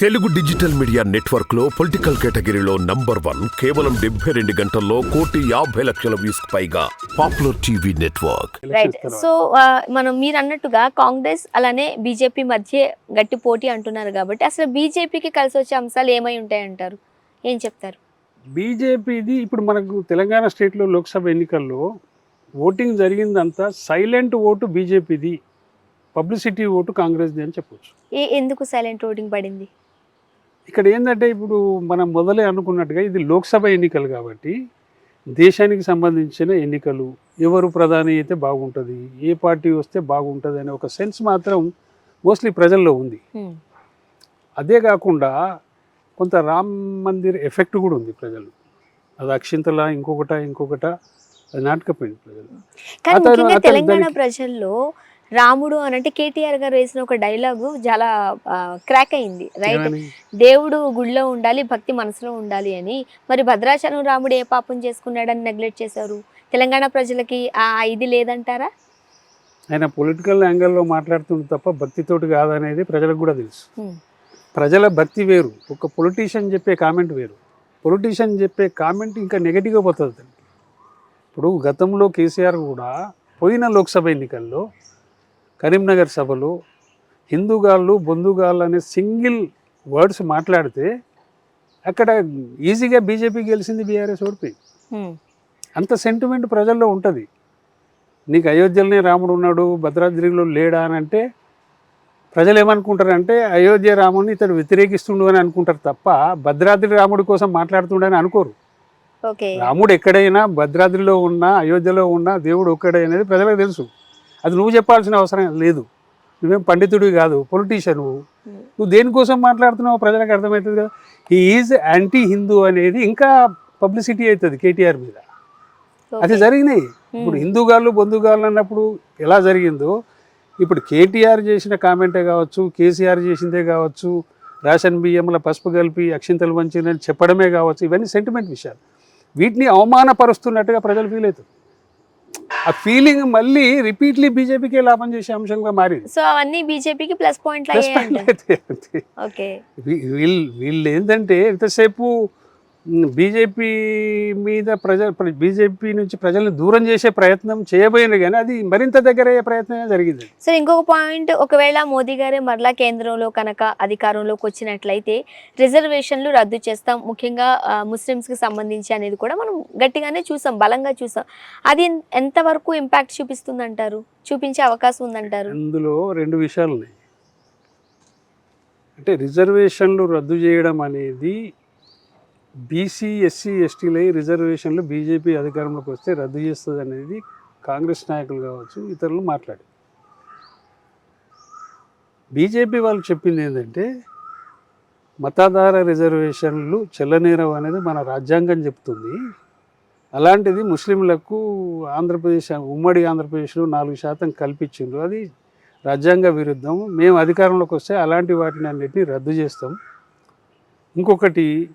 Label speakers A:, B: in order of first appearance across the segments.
A: Telugu digital media నెట్వర్క్లో political కేటగిరీలో number one కేవలం డెబ్బై రెండు గంటల్లో కోటి యాభై లక్షల వ్యూస్ పైగా popular TV network.
B: Right so ఆ, మనం మీరు అన్నట్టుగా కాంగ్రెస్ అలానే బీజేపీ మధ్య గట్టి పోటీ అంటున్నారు కాబట్టి అసలు బీజేపీకి కలిసి వచ్చే అంశాలు ఏమై ఉంటాయంటారు? ఏం చెప్తారు?
C: బీజేపీది ఇప్పుడు మనకు తెలంగాణ స్టేట్లో లోక్సభ ఎన్నికల్లో ఓటింగ్ జరిగిందంతా సైలెంట్ ఓటు బీజేపీది పబ్లిసిటీ ఓటు కాంగ్రెస్ది అని చెప్పొచ్చు.
B: ఏ ఎందుకు సైలెంట్ ఓటింగ్ పడింది?
C: ఇక్కడ ఏంటంటే ఇప్పుడు మనం మొదలే అనుకున్నట్టుగా ఇది లోక్సభ ఎన్నికలు కాబట్టి దేశానికి సంబంధించిన ఎన్నికలు ఎవరు ప్రధాని అయితే బాగుంటుంది ఏ పార్టీ వస్తే బాగుంటుంది అనే ఒక సెన్స్ మాత్రం మోస్ట్లీ ప్రజల్లో ఉంది. అదే కాకుండా కొంత రామ్ మందిర్ ఎఫెక్ట్ కూడా ఉంది ప్రజలు అది అక్షింతల ఇంకొకట ఇంకొకట అది నాటకపోయింది ప్రజలు.
B: తెలంగాణ ప్రజల్లో రాముడు అనంటే కేటీఆర్ గారు వేసిన ఒక డైలాగు చాలా క్రాక్ అయింది రైట్? దేవుడు గుడిలో ఉండాలి భక్తి మనసులో ఉండాలి అని. మరి భద్రాచలం రాముడు ఏ పాపం చేసుకున్నాడని నెగ్లెక్ట్ చేశారు? తెలంగాణ ప్రజలకి ఆ ఇది లేదంటారా?
C: ఆయన పొలిటికల్ యాంగిల్లో మాట్లాడుతుంది తప్ప భక్తితోటి కాదనేది ప్రజలకు కూడా తెలుసు. ప్రజల భక్తి వేరు. ఒక పొలిటీషియన్ చెప్పే కామెంట్ వేరు. పొలిటీషియన్ చెప్పే కామెంట్ ఇంకా నెగటివ్గా పోతుంది. ఇప్పుడు గతంలో కేసీఆర్ కూడా పోయిన లోక్సభ ఎన్నికల్లో కరీంనగర్ సభలో హిందూగాళ్ళు బొందుగాళ్ళు అనే సింగిల్ వర్డ్స్ మాట్లాడితే అక్కడ ఈజీగా బీజేపీ గెలిచింది బీఆర్ఎస్ ఓడిపోయింది.
B: హ్మ్.
C: అంత సెంటిమెంట్ ప్రజల్లో ఉంటుంది. నీకు అయోధ్యలోనే రాముడు ఉన్నాడు భద్రాద్రిలో లేడా అని అంటే ప్రజలు ఏమనుకుంటారంటే అయోధ్య రాముడిని ఇతడు వ్యతిరేకిస్తుండు అని అనుకుంటారు తప్ప భద్రాద్రి రాముడి కోసం మాట్లాడుతుండని అనుకోరు.
B: ఓకే.
C: రాముడు ఎక్కడైనా భద్రాద్రిలో ఉన్నా అయోధ్యలో ఉన్నా దేవుడు ఒక్కడే అనేది ప్రజలకు తెలుసు. అది నువ్వు చెప్పాల్సిన అవసరం లేదు. నువ్వేం పండితుడివి కాదు పొలిటీషియన్ నువ్వు దేనికోసం మాట్లాడుతున్నావు ప్రజలకు అర్థమవుతుంది కదా. ఈ ఈజ్ యాంటీ హిందూ అనేది ఇంకా పబ్లిసిటీ అవుతుంది కేటీఆర్ మీద. అది. జరిగినాయి. ఇప్పుడు
B: హ్మ్.
C: హిందూగాళ్ళు బంధుగాళ్ళు అన్నప్పుడు ఎలా జరిగిందో ఇప్పుడు కేటీఆర్ చేసిన కామెంటే కావచ్చు కేసీఆర్ చేసిందే కావచ్చు రేషన్ బియ్యంలో పసుపు కలిపి అక్షింతలు వంచిందని చెప్పడమే కావచ్చు ఇవన్నీ సెంటిమెంట్ విషయాలు. వీటిని అవమానపరుస్తున్నట్టుగా ప్రజలు ఫీల్ అవుతారు. ఆ ఫీలింగ్ మళ్ళీ రిపీట్లీ బీజేపీకే లాభం చేసే అంశంగా మారింది.
B: సో అవన్నీ బీజేపీకి ప్లస్ పాయింట్లు
C: వీళ్ళు వీళ్ళు ఏంటంటే ఎంతసేపు బీజేపీ మీద ప్రజ బీజేపీ నుంచి ప్రజల్ని దూరం చేసే ప్రయత్నం చేయబోయింది కానీ అది మరింత దగ్గర అయ్యే ప్రయత్నమే జరిగింది.
B: సో ఇంకొక పాయింట్ ఒకవేళ మోదీ గారే మరలా కేంద్రంలో కనుక అధికారంలోకి వచ్చినట్లయితే రిజర్వేషన్లు రద్దు చేస్తాం. ముఖ్యంగా ముస్లిమ్స్కి సంబంధించి అనేది కూడా మనం గట్టిగానే చూసాం బలంగా చూసాం. అది ఎంతవరకు ఇంపాక్ట్ చూపిస్తుంది అంటారు చూపించే అవకాశం ఉందంటారు?
C: అందులో రెండు విషయాలు ఉన్నాయి అంటే రిజర్వేషన్లు రద్దు చేయడం అనేది బీసీ ఎస్సీ ఎస్టీలై రిజర్వేషన్లు బీజేపీ అధికారంలోకి వస్తే రద్దు చేస్తుంది అనేది కాంగ్రెస్ నాయకులు కావచ్చు ఇతరులు మాట్లాడారు. బీజేపీ వాళ్ళు చెప్పింది ఏంటంటే మతాధార రిజర్వేషన్లు చెల్లనేరవు అనేది మన రాజ్యాంగం చెప్తుంది. అలాంటిది ముస్లింలకు ఆంధ్రప్రదేశ్ ఉమ్మడి ఆంధ్రప్రదేశ్లో నాలుగు శాతం కల్పించిండ్రు. అది రాజ్యాంగ విరుద్ధం. మేము అధికారంలోకి వస్తే అలాంటి వాటిని అన్నిటినీ రద్దు చేస్తాం. ఇంకొకటి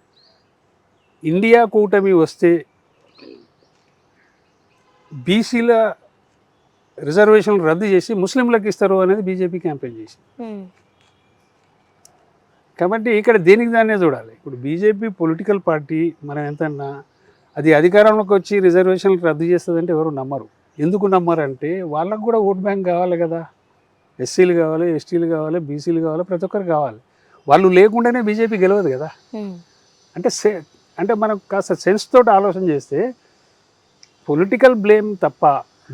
C: ఇండియా కూటమి వస్తే బీసీల రిజర్వేషన్లు రద్దు చేసి ముస్లింలకు ఇస్తారు అనేది బీజేపీ క్యాంపెయిన్ చేసింది. కాబట్టి ఇక్కడ దేనికి దాన్నే చూడాలి? ఇప్పుడు బీజేపీ పొలిటికల్ పార్టీ మనం ఎంతన్నా అది అధికారంలోకి వచ్చి రిజర్వేషన్లు రద్దు చేస్తుందంటే ఎవరు నమ్మరు. ఎందుకు నమ్మరు అంటే వాళ్ళకు కూడా ఓట్ బ్యాంక్ కావాలి కదా. ఎస్సీలు కావాలి ఎస్టీలు కావాలి బీసీలు కావాలి ప్రతి ఒక్కరు కావాలి. వాళ్ళు లేకుండానే బీజేపీ గెలవదు కదా. అంటే అంటే మనం కాస్త సెన్స్ తోటి ఆలోచన చేస్తే పొలిటికల్ బ్లేమ్ తప్ప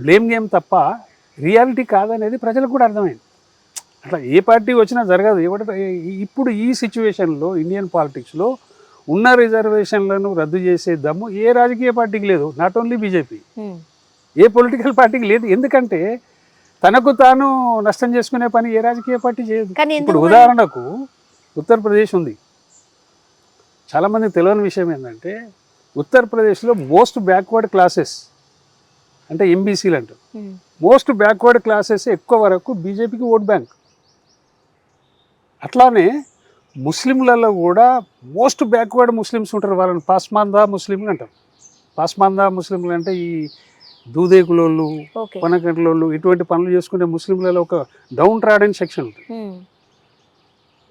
C: బ్లేమ్ గేమ్ తప్ప రియాలిటీ కాదనేది ప్రజలకు కూడా అర్థమైంది. అట్లా ఏ పార్టీ వచ్చినా జరగదు. ఇప్పుడు ఈ సిచ్యువేషన్లో ఇండియన్ పాలిటిక్స్లో ఉన్న రిజర్వేషన్లను రద్దు చేసే దమ్ము ఏ రాజకీయ పార్టీకి లేదు. Not only BJP. A political పార్టీకి లేదు. ఎందుకంటే తనకు తాను నష్టం చేసుకునే పని ఏ రాజకీయ పార్టీ చేయదు. ఇప్పుడు ఉదాహరణకు ఉత్తరప్రదేశ్ ఉంది. చాలామందికి తెలియని విషయం ఏంటంటే ఉత్తరప్రదేశ్లో మోస్ట్ బ్యాక్వర్డ్ క్లాసెస్ అంటే ఎంబీసీలు అంటారు. మోస్ట్ బ్యాక్వర్డ్ క్లాసెస్ ఎక్కువ వరకు బీజేపీకి ఓట్ బ్యాంక్. అట్లానే ముస్లింలలో కూడా మోస్ట్ బ్యాక్వర్డ్ ముస్లిమ్స్ ఉంటారు. వాళ్ళని పాస్మాందా ముస్లింలు అంటారు. పాస్మాందా ముస్లింలు అంటే ఈ దూదేకులోళ్ళు కొనకంట్లోళ్ళు ఇటువంటి పనులు చేసుకునే ముస్లింలలో ఒక డౌన్ ట్రాడెన్ సెక్షన్ ఉంటుంది.
B: హ్మ్.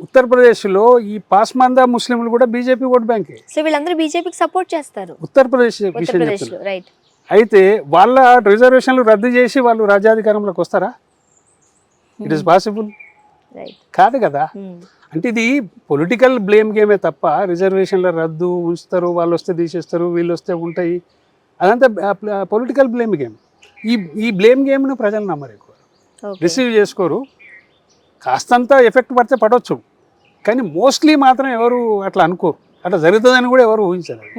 C: ఉత్తరప్రదేశ్లో ఈ పాస్మాందా ముస్లింలు కూడా బీజేపీ ఓట్ బ్యాంకే.
B: సో వీళ్ళందరూ బీజేపీకి సపోర్ట్ చేస్తారు.
C: ఉత్తరప్రదేశ్ విషయం
B: రైట్
C: అయితే వాళ్ళ రిజర్వేషన్లు రద్దు చేసి వాళ్ళు రాజ్యాధికారంలోకి వస్తారా? ఇట్ ఇస్ పాసిబుల్ కాదు కదా. అంటే ఇది పొలిటికల్ బ్లేమ్ గేమే తప్ప రిజర్వేషన్ల రద్దు ఉంచుతారు వాళ్ళు వస్తే తీసేస్తారు వీళ్ళు వస్తే ఉంటాయి. అదంతా పొలిటికల్ బ్లేమ్ గేమ్ ఈ ఈ బ్లేమ్ గేమ్ను ప్రజలు నమ్మరు ఎక్కువ. రిసీవ్ చేసుకోరు. కాస్తంత ఎఫెక్ట్ పడితే పడవచ్చు కానీ మోస్ట్లీ మాత్రం ఎవరు అట్లా అనుకోరు. అట్లా జరుగుతుందని కూడా ఎవరు ఊహించలేదు